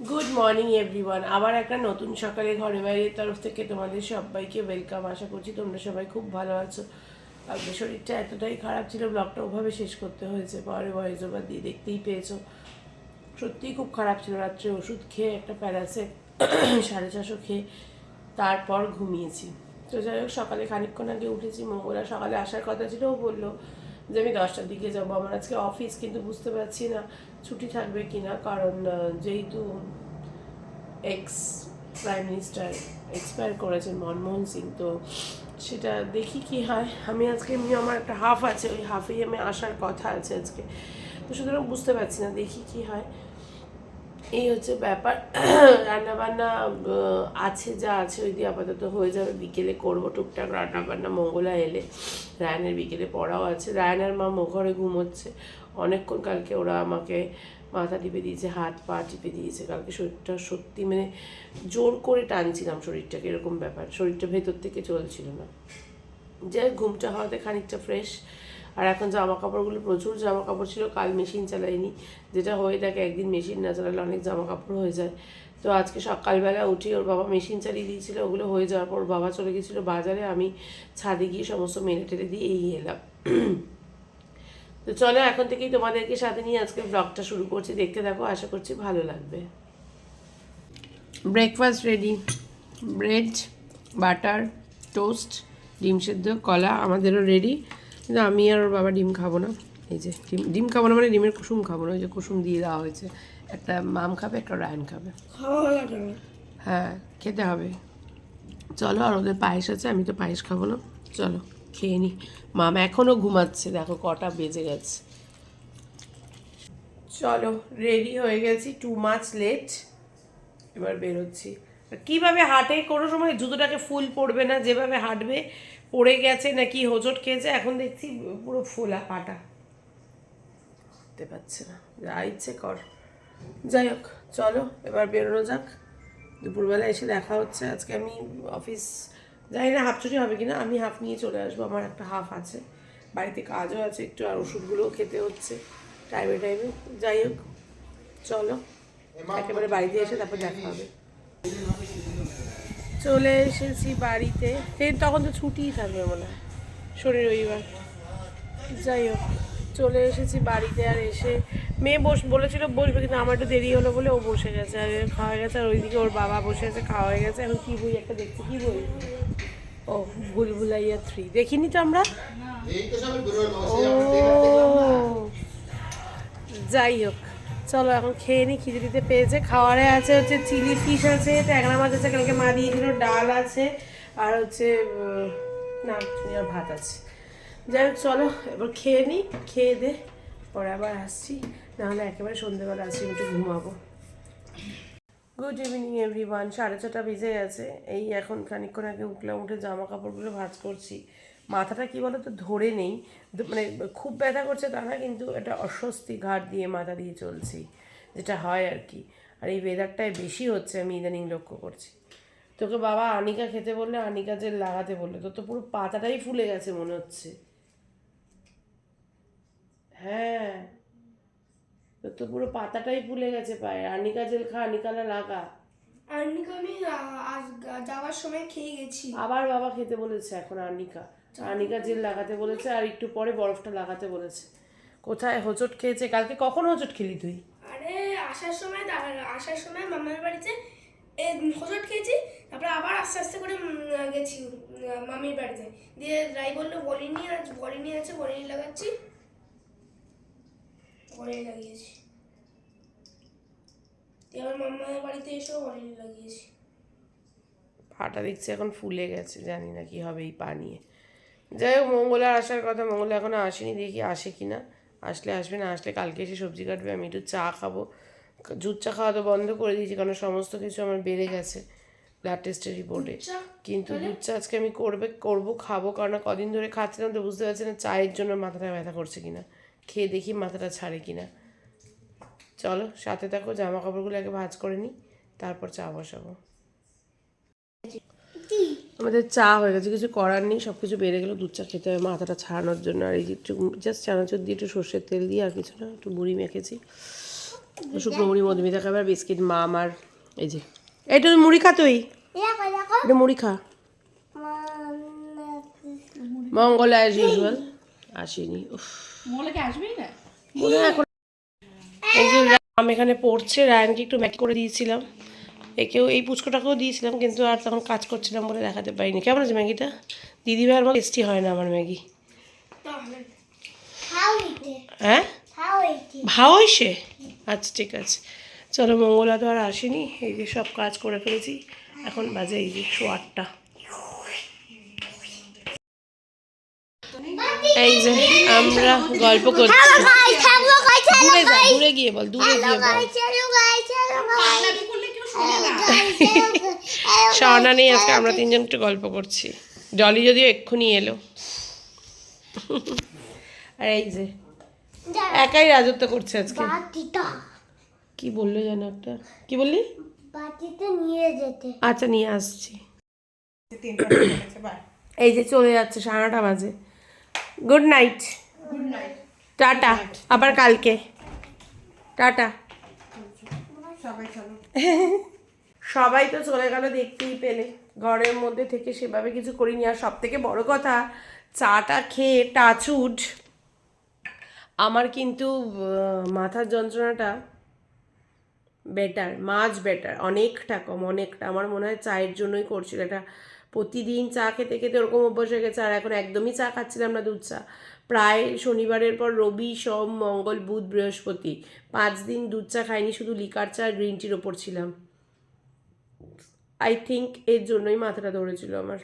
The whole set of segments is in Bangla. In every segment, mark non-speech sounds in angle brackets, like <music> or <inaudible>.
গুড মর্নিং এভরিওয়ান আবার একটা নতুন সকালে ঘরে বাইরের তরফ থেকে তোমাদের সবাইকে ওয়েলকাম আশা করছি তোমরা সবাই খুব ভালো আছো। কালকে শরীরটা এতটাই খারাপ ছিল ব্লগটা ওভাবে শেষ করতে হয়েছে। পরে ভয়েস ওভার দিয়ে দেখতেই পেয়েছ। সত্যিই খুব খারাপ ছিল। রাত্রে ওষুধ খেয়ে একটা প্যারাসে <coughs> সাড়ে ছশো খেয়ে তারপর ঘুমিয়েছি। তো যাই হোক, সকালে খানিকক্ষণ আগে উঠেছি। মঙ্গলা সকালে আসার কথা ছিল। ও বলল যে আমি দশটার দিকে যাব। আমার আজকে অফিস কিন্তু বুঝতে পারছি না ছুটি থাকবে কিনা? কারণ যেহেতু এক্স প্রাইম মিনিস্টার এক্সপায়ার করেছেন মনমোহন সিং, তো সেটা দেখি কি হয়। আমি আজকে এমনি আমার একটা হাফ আছে, ওই হাফেই আমি আসার কথা আছে আজকে। তো সুতরাং বুঝতে পারছি না, দেখি কি হয়। এই হচ্ছে ব্যাপার। রান্নাবান্না আছে যা আছে, ওই দিয়ে আপাতত হয়ে যাবে। বিকেলে করব টুকটাক রান্নাবান্না। মঙ্গলা এলে, রায়নের বিকেলে পড়াও আছে। রায়নের মা ঘরে ঘুমোচ্ছে। অনেকক্ষণ কালকে ওরা আমাকে মাথা টিপে দিয়েছে, হাত পা টিপে দিয়েছে, কালকে শরীরটা সত্যি মানে জোর করে টানছিলাম শরীরটাকে, এরকম ব্যাপার। শরীরটা ভেতর থেকে চলছিল না। যে ঘুমটা হওয়াতে খানিকটা ফ্রেশ আর এখন জামা কাপড়গুলো প্রচুর জামা কাপড় ছিল, কাল মেশিন চালাইনি। যেটা হয়ে থাকে, একদিন মেশিন না চালালে অনেক জামা কাপড় হয়ে যায়। তো আজকে সকালবেলা উঠে ওর বাবা মেশিন চালিয়ে দিয়েছিল, ওগুলো হয়ে যাওয়ার পর বাবা চলে গেছিল বাজারে। আমি ছাদে গিয়ে সমস্ত মেরে টেরে দিয়ে এই এলাম। তো চলো এখন থেকেই তোমাদেরকে সাথে নিয়ে আজকে ব্লগটা শুরু করছি। দেখতে থাকো আশা করছি ভালো লাগবে। Breakfast ready bread butter toast ডিম সেদ্ধ কলা আমাদেরও রেডি কিন্তু আমি আর ওর বাবা ডিম খাব না। এই যে ডিম ডিম খাব না মানে ডিমের কুসুম খাব না ওই যে কুসুম দিয়ে দেওয়া হয়েছে। একটা মাম খাবে একটা রায়ন খাবে। হ্যাঁ খেতে হবে। চলো আর ওদের পায়েস আছে আমি তো পায়েস খাব না। চলো। খেয়ে নি। মাম এখনও ঘুমাচ্ছে, দেখো কটা বেজে গেছে। চলো রেডি হয়ে গেছি টু মাচ লেট এবার বেরোচ্ছি। কীভাবে হাঁটে? কোনো সময় জুতোটাকে ফুল পড়বে না, যেভাবে হাঁটবে, পড়ে গেছে নাকি হোঁচট খেয়েছে, এখন দেখছি পুরো ফোলা পাটা। হাঁটতে পারছে না, যা ইচ্ছে কর। যাই হোক, চলো, এবার বেরোনো যাক। দুপুরবেলা এসে দেখা হচ্ছে, আজকে আমি অফিস জানি না হাফ ছুটি হবে কিনা আমি হাফ নিয়ে চলে আসব আমার একটা হাফ আছে। বাড়িতে কাজও আছে একটু আর ওষুধগুলোও খেতে হচ্ছে টাইমে টাইমে যাই হোক চলো একেবারে বাড়িতে এসে তারপর দেখা হবে। চলে এসেছি বাড়িতে। ট্রেন তখন তো ছুটিই থাকবে মনে হয় শনি রবিবার। যাই হোক চলে এসেছি বাড়িতে আর এসে মেয়ে বস বলেছিল বসবে কিন্তু আমার একটু দেরি হলো বলে ও বসে গেছে আর খাওয়া গেছে আর ওইদিকে ওর বাবা বসে আছে খাওয়া হয়ে গেছে। এখন কী বই একটা দেখছি কী বই? ও ভুল ভুলাইয়া থ্রি দেখিনি তো আমরা? ও, যাই হোক। চলো, এখন খেয়ে নি, খিচুড়িতে পেয়েছে। খাওয়ারে আছে হচ্ছে চিলি ফিশ আছে, ট্যাংরা মাছ আছে, কালকে মা দিয়েছিল ডাল আছে, আর হচ্ছে না আর ভাত আছে। যাই হোক, চলো, এবার খেয়ে নিই খেয়ে দে, পরে আবার আসছি। নাহলে একেবারে সন্ধ্যেবেলা আসছি একটু ঘুমাবো। গুড ইভিনিং এভরিওয়ান সাড়ে ছটা বেজে গেছে। এই এখন খানিকক্ষণ আগে উঠলাম, উঠে জামা কাপড়গুলো ভাঁজ করছি। মাথাটা কি বলো তো ধরে নেই। মানে খুব ব্যথা করছে তা না, কিন্তু একটা অস্বস্তি ঘাট দিয়ে মাথা দিয়ে চলছি, যেটা হয় আর কি। আর এই ওয়েদারটায় বেশি হচ্ছে, আমি ইদানিং লক্ষ্য করছি। তোকে বাবা আনিকা খেতে বললে, আনিকা যে লাগাতে বললে তো তো পুরো পাতাটাই ফুলে গেছে মনে হচ্ছে। হ্যাঁ। তোর তো পুরো পাতাটাই ফুলে গেছে পায়ে আনিকা জেল খা আনিকালা লাগা। আর্নিকা আমি আজ যাওয়ার সময় খেয়ে গেছি। আবার বাবা খেতে বলেছে এখন আনিকা। আনিকা জেল লাগাতে বলেছে আর একটু পরে বরফটা লাগাতে বলেছে। কোথায় হোঁচট খেয়েছে? কালকে কখন হোঁচট খেলি তুই? আরে আসার সময় আসার সময় মামার বাড়িতে এ হোঁচট খেয়েছি তারপরে আবার আস্তে আস্তে করে গেছি মামির বাড়িতে। দিয়ে রাই বলল বলিনি আজ বলিনি আছে বলিনি লাগাচ্ছি। বলিনি লাগিয়েছি। বাড়িতে এসেও লাগিয়েছি। পাটা দেখছি এখন ফুলে গেছে জানি না কি হবে এই পা নিয়ে। যাই হোক মঙ্গলা আসার কথা মঙ্গলা এখনও আসেনি দেখি আসে কি না। আসলে আসবে না আসলে কালকে এসে সবজি কাটবে আমি একটু চা খাব। দুধ চা খাওয়া তো বন্ধ করে দিয়েছি কারণ সমস্ত কিছু আমার বেড়ে গেছে ব্লাড টেস্টের রিপোর্টে কিন্তু দুধ চা আজকে আমি করবে করব খাব কারণ কদিন ধরে খাচ্ছিলাম তো বুঝতে পারছি না চায়ের জন্য মাথাটা ব্যথা করছে কিনা খেয়ে দেখি মাথাটা ছাড়ে কিনা। চলো সাথে থাকো জামা কাপড়গুলো আগে ভাঁজ করে নিই তারপর চা বসাবো। আমাদের চা হয়ে গেছে কিছু করার নেই সব কিছু বেড়ে গেলো দুধ চা খেতে হবে মাথাটা ছাড়ানোর জন্য। আর এই যে একটু জাস্ট চানাচুর দিয়ে একটু সর্ষের তেল দিয়ে আর কিছু না একটু মুড়ি মেখেছি। শুকনো মুড়ি মধুমিতা খাবার বিস্কিট মা আমার এই যে। এটা মুড়ি খা তুই। এটা মুড়ি খা। Mangal as usual. আসেনি মনে এখন এই যে রাম এখানে পড়ছে রায়নকে একটু ম্যাক করে দিয়েছিলাম। একেও এই পুচকোটাকেও দিয়েছিলাম কিন্তু আর তখন কাজ করছিলাম বলে দেখাতে পারিনি। কেমন আছে ম্যাগিটা? দিদি ভাইয়ের মতো টেস্টি হয় না আমার ম্যাগি। হ্যাঁ? ভাও সে? আচ্ছা ঠিক আছে। চলো মঙ্গলা তো আর আসেনি। এই যে সব কাজ করে ফেলেছি। এখন বাজে এই যে শো এই যে আমরা গল্প করছি। দূরে যা দূরে গিয়ে বল দূরে গিয়ে বল। নেই আজকে আমরা তিনজন একটু গল্প করছি। জলি যদিও এক্ষুনি এলো। আর এই যে একাই রাজত্ব করছে আজকে। কি বলল যেন একটা? কি বললি? নিয়ে যেতে। আচ্ছা নিয়ে আসছি। এই যে চলে যাচ্ছে সাড়ে নটা বাজে। গুড নাইট টাটা আবার কালকে। টাটা সবাই তো চলে গেল দেখতেই পেলে। ঘরের মধ্যে থেকে সেভাবে কিছু করিনি। আর সব থেকে বড় কথা, চাটা খেয়ে টাচুড আমার কিন্তু মাথার যন্ত্রণাটা বেটার মাছ বেটার অনেকটা কম, অনেকটা। আমার মনে হয় চায়ের জন্যই করছিল। এটা প্রতিদিন চা খেতে খেতে ওরকম অভ্যাস হয়ে গেছে, আর এখন একদমই চা খাচ্ছিলাম না দুধ চা। প্রায় শনিবারের পর রবি, সোম, মঙ্গল, বুধ, বৃহস্পতি, পাঁচ দিন দুধ চা খাইনি, শুধু লিকার চা আর গ্রিন টির ওপর ছিলাম। আই থিঙ্ক এর জন্যই মাথাটা ধরেছিল আমার।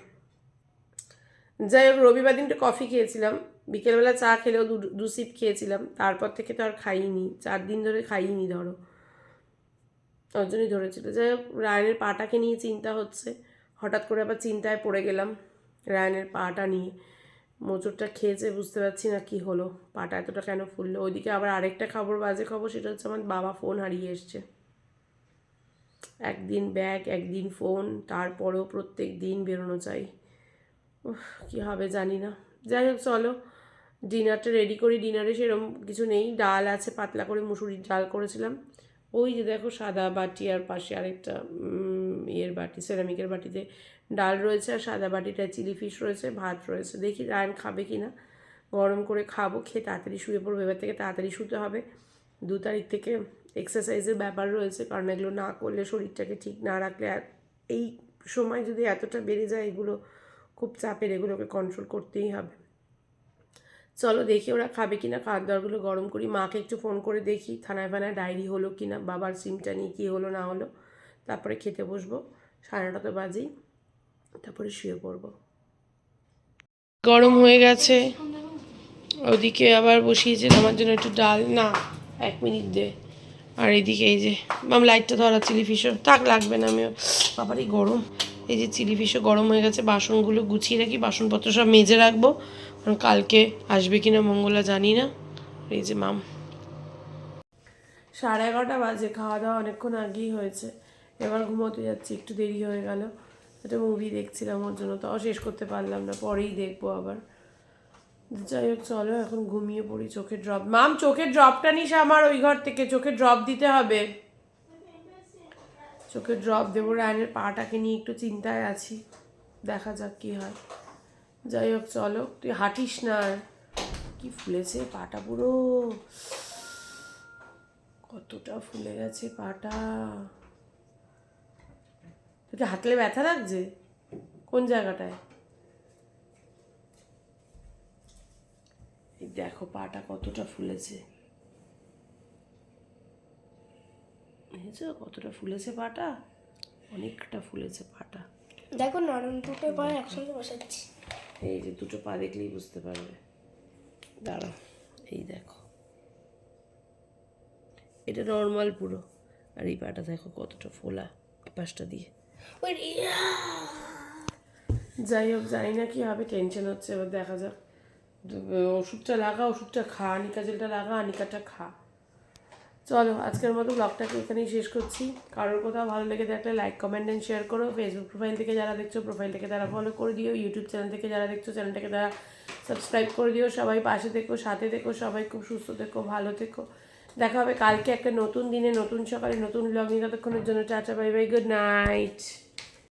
যাই হোক, রবিবার দিনটা কফি খেয়েছিলাম। বিকেলবেলা চা খেলেও দু সিপ খেয়েছিলাম। তারপর থেকে তো আর খাইনি, চার দিন ধরে খাইনি ধরো। ওর জন্যই ধরেছিল। যাই হোক রায়নের পাটাকে নিয়ে চিন্তা হচ্ছে। হঠাৎ করে আবার চিন্তায় পড়ে গেলাম রায়নের পাটা নিয়ে। মোচড়টা খেয়েছে, বুঝতে পারছি না কি হলো। পাটা এতটা কেন ফুললো? ওইদিকে আবার আরেকটা খবর, বাজে খবর, সেটা হচ্ছে আমার বাবা ফোন হারিয়ে এসছে। একদিন ব্যাগ, একদিন ফোন, তারপরেও প্রত্যেক দিন বেরোনো চাই। কি হবে জানি না। যাই হোক, চলো। ডিনারটা রেডি করি। ডিনারে সেরকম কিছু নেই। ডাল আছে, পাতলা করে মুসুরির ডাল করেছিলাম। ওই যে দেখো সাদা বাটি আর পাশে আরেকটা ইয়ের বাটি সেরামিকের বাটিতে ডাল রয়েছে আর সাদা বাটিটায় চিলি ফিশ রয়েছে, ভাত রয়েছে। দেখি রায়ন খাবে কি না গরম করে খাব, খেয়ে তাড়াতাড়ি শুয়ে পড়ব। এবার থেকে তাড়াতাড়ি শুতে হবে। দু তারিখ থেকে এক্সারসাইজের ব্যাপার রয়েছে, কারণ এগুলো না করলে শরীরটাকে ঠিক না রাখলে আর এই সময় যদি এতটা বেড়ে যায়, এগুলো খুব চাপের, এগুলোকে কন্ট্রোল করতেই হবে। চলো দেখি ওরা খাবে কি না খাওয়ার দাওয়ারগুলো গরম করি। মাকে একটু ফোন করে দেখি, থানায় ফানায় ডায়েরি হলো কি না বাবার সিমটা নিয়ে কী হলো, না হলো। তারপরে খেতে বসবো। সাড়ে নটা বাজেই। তারপরে শুয়ে পড়ব। গরম হয়ে গেছে। ওদিকে আবার বসিয়েছে, আমার জন্য একটু ডাল। না, এক মিনিট দে। আর এদিকে এই যে, মাম লাইটটা ধরা, চিলি ফিশও তাক লাগবে না আমিও। বাবারই গরম। এই যে চিলি ফিশও গরম হয়ে গেছে, বাসনগুলো গুছিয়ে রাখি, বাসনপত্র সব মেজে রাখব। কারণ কালকে আসবে কিনা মঙ্গলা জানি না। এই যে মাম। সাড়ে এগারোটা বাজে, খাওয়া দাওয়া অনেকক্ষণ আগেই হয়েছে। এবার ঘুমোতে যাচ্ছি, একটু দেরি হয়ে গেল। একটা মুভি দেখছিলাম ওর জন্য, তাও শেষ করতে পারলাম না, পরেই দেখব আবার। যাই হোক, চলো, এখন ঘুমিয়ে পড়ি, চোখের ড্রপ মাম চোখের ড্রপটা নিস আমার ওই ঘর থেকে চোখে ড্রপ দিতে হবে। চোখে ড্রপ দেবো, রায়নের পাটাকে নিয়ে একটু চিন্তায় আছি, দেখা যাক কি হয়। যাই হোক, চলো, তুই হাঁটিস না আর। কি ফুলেছে পাটা পুরো? কতটা ফুলে গেছে পাটা। তোকে হাতলে ব্যথা লাগছে? কোন জায়গাটায়? এই দেখো পাটা কতটা ফুলেছে। কতটা ফুলেছে পাটা? অনেকটা ফুলেছে পাটা। দেখো নরম দুটো পা একসঙ্গে বসাচ্ছি। এই যে দুটো পা দেখলেই বুঝতে পারবে। দাঁড়াও এই দেখো। এটা নর্মাল পুরো। আর এই পাটা দেখো কতটা ফোলা পাশটা দিয়ে। যাই হোক, জানি না কি হবে টেনশন হচ্ছে, এবার দেখা যাক। ওষুধটা লাগা, ওষুধটা খা, আনিকা জেলটা লাগা, আনিকাটা খা। চলো, আজকের মতো ব্লগটাকে এখানেই শেষ করছি। কারোর কোথাও ভালো লেগে থাকলে লাইক কমেন্ট অ্যান্ড শেয়ার করো। ফেসবুক প্রোফাইল থেকে যারা দেখছ প্রোফাইল থেকে তারা ফলো করে দিও। ইউটিউব চ্যানেল থেকে যারা দেখছ চ্যানেলটাকে তারা সাবস্ক্রাইব করে দিও। সবাই পাশে থেকো, সাথে থেকো, সবাই খুব সুস্থ থেকো, ভালো থেকো। দেখা হবে। কালকে একটা নতুন দিনে, নতুন সকালে, নতুন ব্লগ নিয়ে ততক্ষণের জন্য চাচা বাই বাই গুড নাইট